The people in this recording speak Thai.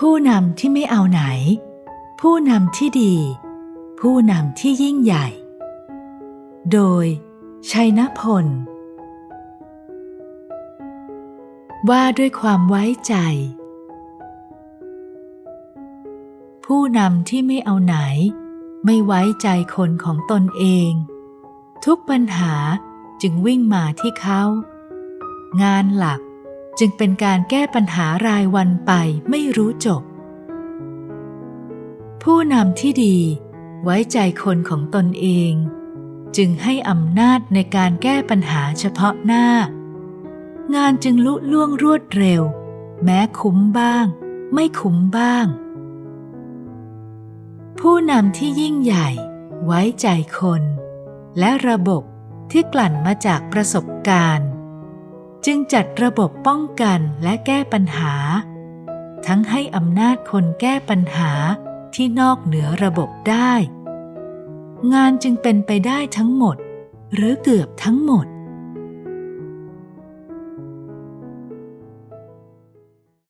ผู้นำที่ไม่เอาไหน ผู้นำที่ดี ผู้นำที่ยิ่งใหญ่ โดย ชัยนพล ว่าด้วยความไว้ใจ ผู้นำที่ไม่เอาไหน ไม่ไว้ใจคนของตนเอง ทุกปัญหาจึงวิ่งมาที่เขา งานหลัก จึงเป็นการแก้ปัญหารายวันไปไม่รู้จบ ผู้นำที่ดีไว้ใจคนของตนเอง จึงให้อำนาจในการแก้ปัญหาเฉพาะหน้า งานจึงลุล่วงรวดเร็ว แม้คุ้มบ้าง ไม่คุ้มบ้าง ผู้นำที่ยิ่งใหญ่ ไว้ใจคน และระบบที่กลั่นมาจากประสบการณ์ จึงจัดระบบป้องกันและแก้ปัญหา ทั้งให้อำนาจคนแก้ปัญหาที่นอกเหนือระบบได้ งานจึงเป็นไปได้ทั้งหมด หรือเกือบทั้งหมด